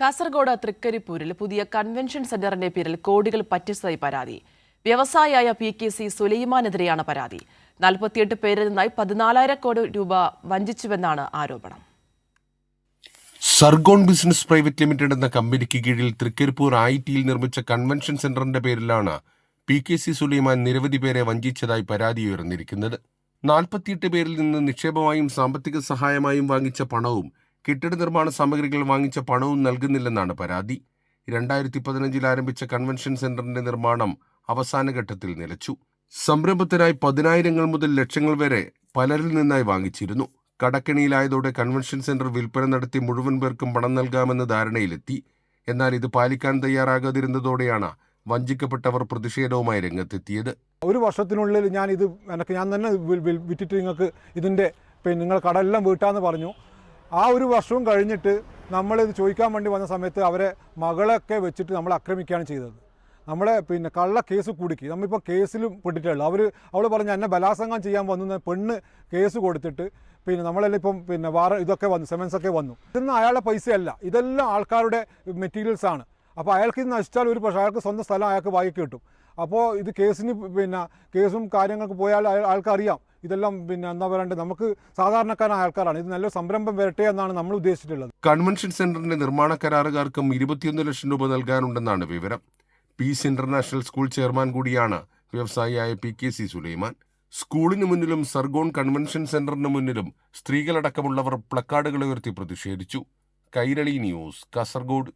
കാസർഗോഡ് തൃക്കരിപ്പൂരിൽ പുതിയ കൺവെൻഷൻ സെന്ററിന്റെ പേരിൽ കോടികൾ പറ്റിച്ചതായി പരാതി. വ്യവസായിയായ പി കെ സി സുലൈമാനെതിരെയാണ് പരാതി. നാൽപ്പത്തിയെട്ട് പേരിൽ നിന്നായി പതിനാലായിരം കോടി രൂപ വഞ്ചിച്ചുവെന്നാണ് ആരോപണം. സർഗോൺ ബിസിനസ് പ്രൈവറ്റ് ലിമിറ്റഡ് എന്ന കമ്പനിക്ക് കീഴിൽ തൃക്കരിപ്പൂർ ഐ ടിയിൽ നിർമ്മിച്ച കൺവെൻഷൻ സെന്ററിന്റെ പേരിലാണ് പി കെ സി സുലൈമാൻ നിരവധി പേരെ വഞ്ചിച്ചതായി പരാതി ഉയർന്നിരിക്കുന്നത്. നാൽപ്പത്തിയെട്ട് പേരിൽ നിന്ന് നിക്ഷേപമായും സാമ്പത്തിക സഹായമായും വാങ്ങിച്ച പണവും കെട്ടിട നിർമ്മാണ സാമഗ്രികൾ വാങ്ങിച്ച പണവും നൽകുന്നില്ലെന്നാണ് പരാതി. രണ്ടായിരത്തി പതിനഞ്ചിൽ ആരംഭിച്ച കൺവെൻഷൻ സെന്ററിന്റെ നിർമ്മാണം അവസാന ഘട്ടത്തിൽ നിലച്ചു. സംരംഭത്തിനായി പതിനായിരങ്ങൾ മുതൽ ലക്ഷങ്ങൾ വരെ പലരിൽ നിന്നായി വാങ്ങിച്ചിരുന്നു. കടക്കെണിയിലായതോടെ കൺവെൻഷൻ സെന്റർ വിൽപ്പന നടത്തി മുഴുവൻ പേർക്കും പണം നൽകാമെന്ന ധാരണയിലെത്തി. എന്നാൽ ഇത് പാലിക്കാൻ തയ്യാറാകാതിരുന്നതോടെയാണ് വഞ്ചിക്കപ്പെട്ടവർ പ്രതിഷേധവുമായി രംഗത്തെത്തിയത്. ഒരു വർഷത്തിനുള്ളിൽ ഞാൻ ഇത് എനിക്ക് ഞാൻ തന്നെ വിറ്റിട്ട് നിങ്ങൾക്ക് ഇതിന്റെ പിന്നെ നിങ്ങൾ കടമെല്ലാം വീട്ടാന്ന് പറഞ്ഞു. ആ ഒരു വർഷവും കഴിഞ്ഞിട്ട് നമ്മളിത് ചോദിക്കാൻ വേണ്ടി വന്ന സമയത്ത് അവരെ മകളൊക്കെ വെച്ചിട്ട് നമ്മൾ ആക്രമിക്കുകയാണ് ചെയ്തത്. നമ്മളെ പിന്നെ കള്ള കേസ് കുടുക്കി. നമ്മളിപ്പോൾ കേസിലും പെട്ടിട്ടുള്ളൂ അവർ അവൾ പറഞ്ഞ് എന്നെ ബലാത്സംഗം ചെയ്യാൻ വന്നു പെണ്ണ് കേസ് കൊടുത്തിട്ട് പിന്നെ നമ്മളെല്ലാം ഇപ്പം പിന്നെ വേറെ ഇതൊക്കെ വന്നു സെമൻസ് ഒക്കെ വന്നു. ഇതൊന്നും അയാളുടെ പൈസയല്ല. ഇതെല്ലാം ആൾക്കാരുടെ മെറ്റീരിയൽസ് ആണ്. അപ്പോൾ അയാൾക്ക് ഇത് നശിച്ചാൽ ഒരു പക്ഷേ അയാൾക്ക് സ്വന്തം സ്ഥലം അയാൾക്ക് വായിക്ക് കിട്ടും അപ്പോൾ ഇത് കേസിന് പിന്നെ കേസും കാര്യങ്ങൾക്ക് പോയാൽ ആൾക്കറിയാം. ഇതെല്ലാം പിന്നെ എന്താ പറയണ്ടത് നമുക്ക് സാധാരണക്കാരായ ആൾക്കാരാണ്. ഇത് നല്ലൊരു സംരംഭം വരട്ടെ എന്നാണ് നമ്മൾ ഉദ്ദേശിച്ചിട്ടുള്ളത്. കൺവെൻഷൻ സെന്ററിന്റെ നിർമ്മാണ കരാറുകാർക്കും ഇരുപത്തിയൊന്ന് ലക്ഷം രൂപ നൽകാനുണ്ടെന്നാണ് വിവരം. പീസ് ഇന്റർനാഷണൽ സ്കൂൾ ചെയർമാൻ കൂടിയാണ് വ്യവസായിയായ പി കെ സി സുലൈമാൻ. സ്കൂളിന് മുന്നിലും സർഗോൺ കൺവെൻഷൻ സെന്ററിന് മുന്നിലും സ്ത്രീകളടക്കമുള്ളവർ പ്ലക്കാർഡുകൾ ഉയർത്തി പ്രതിഷേധിച്ചു. കൈരളി ന്യൂസ് കാസർഗോഡ്.